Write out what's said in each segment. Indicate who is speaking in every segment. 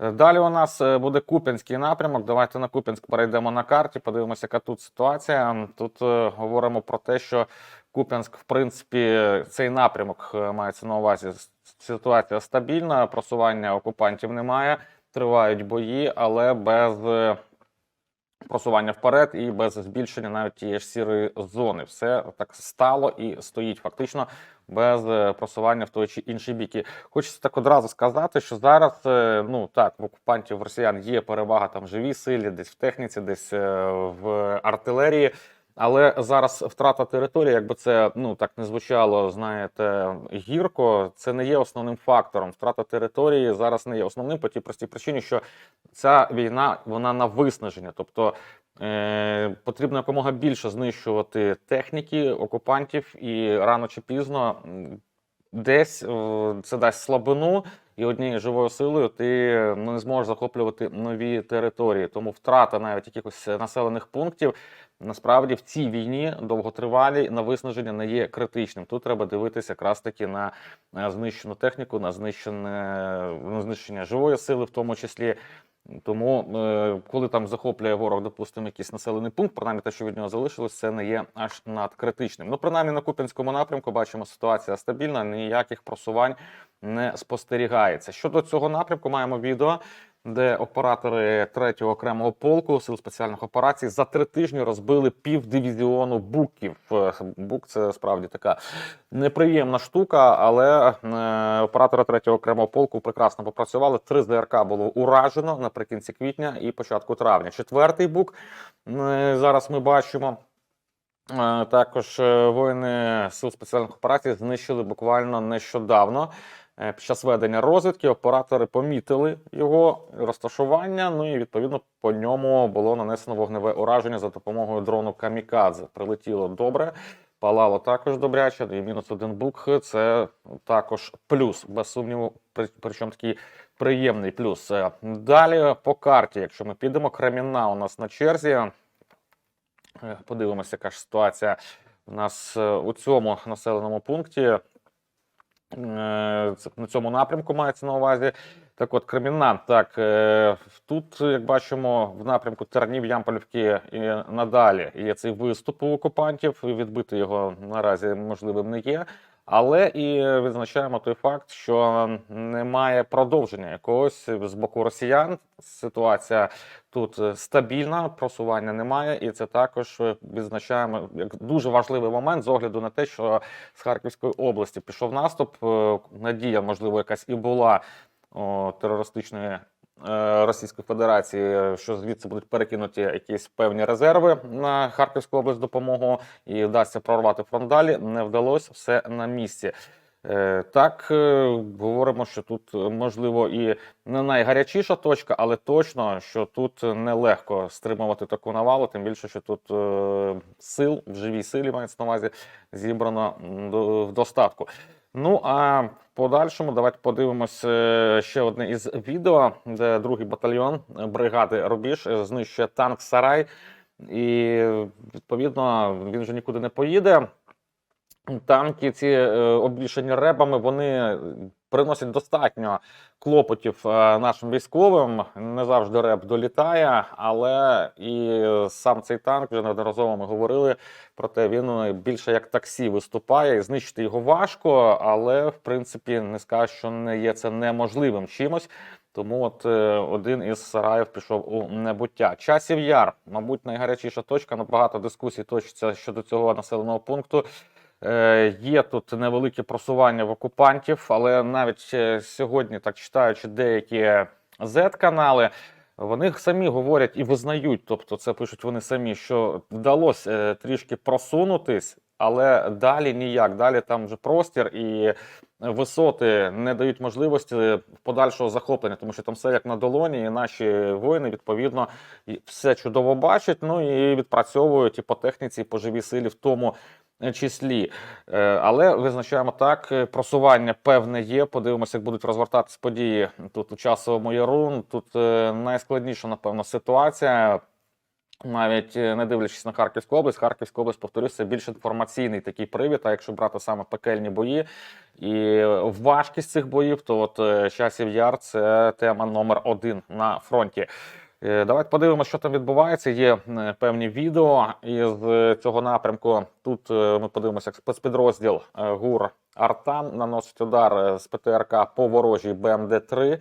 Speaker 1: Далі у нас е, буде Куп'янський напрямок. Давайте на Куп'янськ перейдемо на карті, подивимося, яка тут ситуація. Тут е, говоримо про те, що Куп'янськ, в принципі, цей напрямок е, мається на увазі. Ситуація стабільна, просування окупантів немає, тривають бої, але без просування вперед і без збільшення навіть тієї ж сірої зони. Все так стало і стоїть фактично без е, просування в той чи інший бік. І Хочеться так одразу сказати, що зараз е, ну так в окупантів росіян є перевага там в живій силі, десь в техніці, десь е, в артилерії. Але зараз втрата території, якби це ну так не звучало, знаєте, гірко, це не є основним фактором. Втрата території зараз не є основним по тій простій причині, що ця війна вона на виснаження, тобто е, потрібно якомога більше знищувати техніки окупантів, і рано чи пізно десь е, це дасть слабину, і однією живою силою ти ну, не зможеш захоплювати нові території. Тому втрата навіть якихось населених пунктів насправді в цій війні довготривалій на виснаження не є критичним. Тут треба дивитися якраз таки на е, знищену техніку, на знищене на знищення живої сили, в тому числі. Тому, е, коли там захоплює ворог, допустимо, якийсь населений пункт, принаймні те, що від нього залишилось, це не є аж надкритичним. Ну, принаймні на Куп'янському напрямку бачимо, ситуація стабільна, ніяких просувань не спостерігається. Щодо цього напрямку, маємо відео, де оператори 3-го окремого полку сил спеціальних операцій за три тижні розбили півдивізіону буків. Е, Бук це справді така неприємна штука, але е, оператори 3-го окремого полку прекрасно попрацювали. Три ЗРК було уражено наприкінці квітня і початку травня. Четвертий бук е, зараз ми бачимо. Також воїни сил спеціальних операцій знищили буквально нещодавно. Е, Під час ведення розвідки оператори помітили його розташування. Ну і відповідно по ньому було нанесено вогневе ураження за допомогою дрону Камікадзе. Прилетіло добре, палало також добряче. І мінус один бук це також плюс, без сумніву, причому такий приємний плюс. Е, Далі по карті, якщо ми підемо, Кремінна у нас на черзі. Е, Подивимося, яка ж ситуація у нас у цьому населеному пункті. Е, На цьому напрямку мається на увазі. Так от, Кремінна, так, е, тут, як бачимо, в напрямку Тернів, Ямполівки і надалі є цей виступ у окупантів. Відбити його наразі можливим не є. Але і відзначаємо той факт, що немає продовження якогось з боку росіян. Ситуація тут е, стабільна, просування немає, і це також е, відзначаємо як дуже важливий момент з огляду на те, що з Харківської області пішов наступ. Е, Надія, можливо, якась і була терористичної Російської Федерації, е, що звідси будуть перекинуті якісь певні резерви на Харківську область допомогу і вдасться прорвати фронт далі. Не вдалося все на місці. Е, Так, е, говоримо, що тут е, можливо і не найгарячіша точка, але точно, що тут нелегко стримувати таку навалу, тим більше, що тут е, сил в живій силі мається на увазі зібрано в достатку. Ну а в подальшому давайте подивимось е, ще одне із відео, де другий батальйон е, бригади Рубіж знищує танк Сарай, і відповідно він вже нікуди не поїде. Танки, ці е, обвішані ребами, вони приносять достатньо клопотів е, нашим військовим. Не завжди реб долітає, але і сам цей танк вже неодноразово ми говорили про те, він е, більше як таксі виступає, знищити його важко, але в принципі не скажу, що не є це неможливим чимось. Тому от е, один із сараїв пішов у небуття. Часів яр, мабуть, найгарячіша точка. Ну, багато дискусій точиться щодо цього населеного пункту. Е, Є тут невелике просування в окупантів, але навіть е, сьогодні, так читаючи деякі Z-канали, вони самі говорять і визнають, тобто це пишуть вони самі, що вдалося е, трішки просунутись, але далі ніяк. Далі там вже простір і висоти не дають можливості подальшого захоплення, тому що там все як на долоні, і наші воїни відповідно все чудово бачать. Ну і відпрацьовують і по техніці, і по живій силі в тому числі. Е, Але визначаємо так, е, просування певне є. Подивимося, як будуть розвертатись події тут у часовому яру. Тут е, найскладніша, напевно, ситуація. навіть не дивлячись на Харківську область, Харківська область, повторюсь, це більш інформаційний такий привід. А якщо брати саме пекельні бої і важкість цих боїв, то от часів яр це тема номер один на фронті. Е, Давайте подивимося, що там відбувається. Є е, певні відео із е, цього напрямку. Тут ми подивимося, як спецпідрозділ ГУР Артан наносить удар з ПТРК по ворожій БМД-3,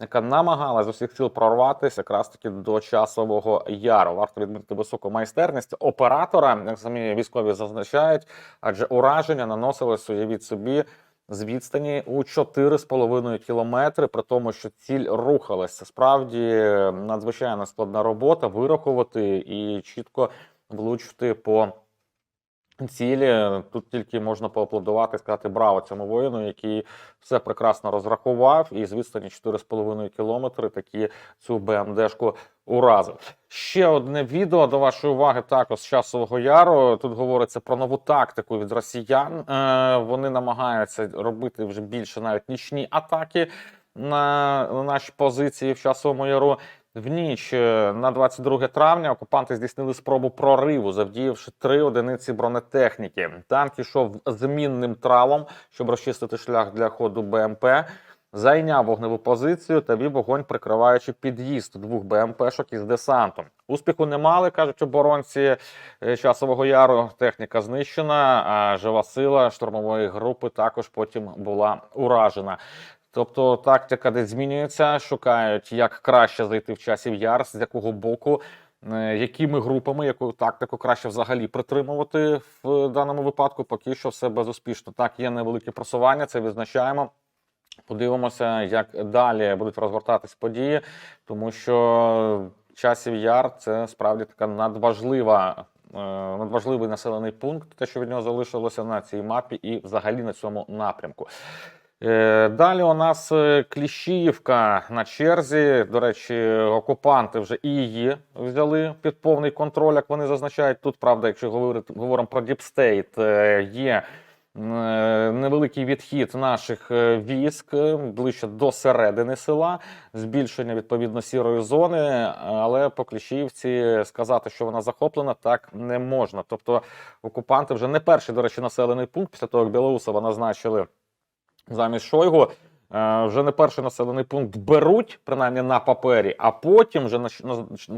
Speaker 1: яка намагалась з усіх сил прорватися якраз таки до часового яру. Варто відмітити високу майстерність оператора, як самі військові зазначають, адже ураження наносилось, уявіть собі, з відстані у 4,5 кілометри, при тому, що ціль рухалася. Справді надзвичайно складна робота вирахувати і чітко влучити по цілі. Тут тільки можна поаплодувати, сказати браво цьому воїну, який все прекрасно розрахував, і з відстані 4,5 кілометри такі цю БМДшку уразив. Ще одне відео до вашої уваги також з часового яру. Тут говориться про нову тактику від росіян. Е, вони намагаються робити вже більше навіть нічні атаки на, на наші позиції в часовому яру. В ніч е, на 22 травня окупанти здійснили спробу прориву, завдіявши три одиниці бронетехніки. Танк ішов змінним тралом, щоб розчистити шлях для ходу БМП. Зайняв вогневу позицію та вів вогонь, прикриваючи під'їзд двох БМПшок із десантом. Успіху не мали, кажуть оборонці е, часового яру. Техніка знищена, а жива сила штурмової групи також потім була уражена. Тобто тактика десь змінюється, шукають, як краще зайти в часів яр, з якого боку, е, якими групами, яку тактику краще взагалі притримувати в даному випадку. Поки що все безуспішно. Так, є невелике просування, це відзначаємо. Подивимося, як далі будуть розгортатись події, тому що часів яр це справді така надважлива. е, Надважливий населений пункт, те, що від нього залишилося на цій мапі, і взагалі на цьому напрямку. Е, Далі у нас е, Кліщіївка на черзі. До речі, окупанти вже і її взяли під повний контроль, як вони зазначають. Тут, правда, якщо говорити, говоримо про Діпстейт, є е, невеликий відхід наших військ ближче до середини села, збільшення відповідно сірої зони. Але по Кліщіївці сказати, що вона захоплена, так не можна. Тобто окупанти вже не перший, до речі, населений пункт після того, як Білоусова назначили замість Шойгу. е, Вже не перший населений пункт беруть, принаймні на папері, а потім вже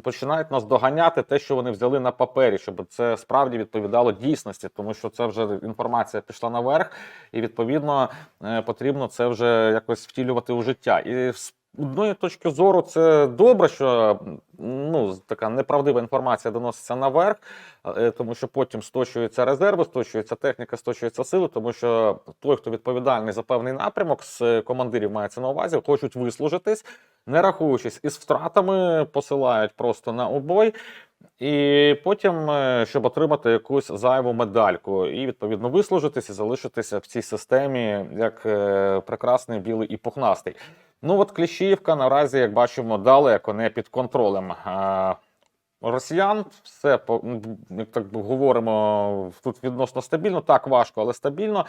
Speaker 1: починають нас доганяти те, що вони взяли на папері, щоб це справді відповідало дійсності, тому що це вже інформація пішла наверх, і відповідно е, потрібно це вже якось втілювати у життя. І одної точки зору це добре, що ну така неправдива інформація доноситься наверх, е, тому що потім сточуються резерви, сточується техніка, сточуються сили, тому що той, хто відповідальний за певний напрямок, з командирів мається на увазі, хочуть вислужитись, не рахуючись із втратами, посилають просто на обой. І потім, е, щоб отримати якусь зайву медальку, і відповідно вислужитись і залишитися в цій системі як е, прекрасний білий і пухнастий. Ну от Кліщіївка наразі, як бачимо, далеко не під контролем. Росіян все як так говоримо тут відносно стабільно, так важко, але стабільно.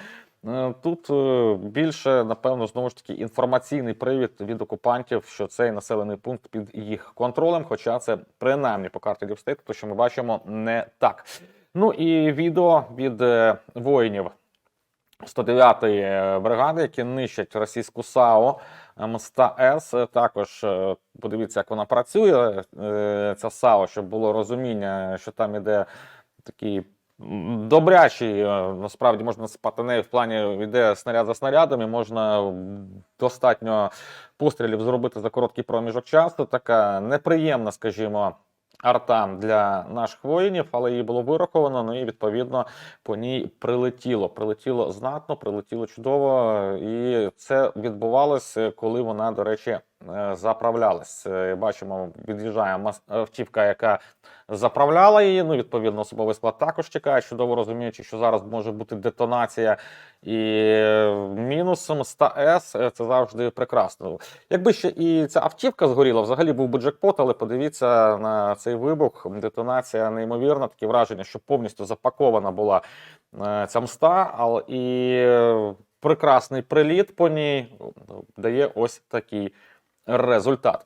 Speaker 1: Е, Тут е, більше, напевно, знову ж таки інформаційний привід від окупантів, що цей населений пункт під їх контролем, хоча це принаймні по карті Діпстейт, то що ми бачимо не так. Ну і відео від е, воїнів 109-ї бригади, які нищать російську САО моста С. Також е, подивіться, як вона працює. е, Ця САО, щоб було розуміння, що там іде такий добрячий, е, насправді можна спати нею в плані йде снаряд за снарядом, і можна достатньо пострілів зробити за короткий проміжок часу. Така неприємна, скажімо. Арта для наших воїнів, але її було вираховано. Ну і відповідно по ній прилетіло. Прилетіло знатно, прилетіло чудово, і це відбувалося, коли вона, до речі, е, заправлялась. Е, Бачимо, від'їжджає автівка, яка заправляла її. Ну, відповідно, особовий склад також чекає, чудово розуміючи, що зараз може бути детонація. І е, мінусом 100С е, це завжди прекрасно. Якби ще і ця автівка згоріла, взагалі був би джекпот, але подивіться на цей вибух. Детонація неймовірна, таке враження, що повністю запакована була е, ця мста, але і е, прекрасний приліт по ній дає ось такий результат.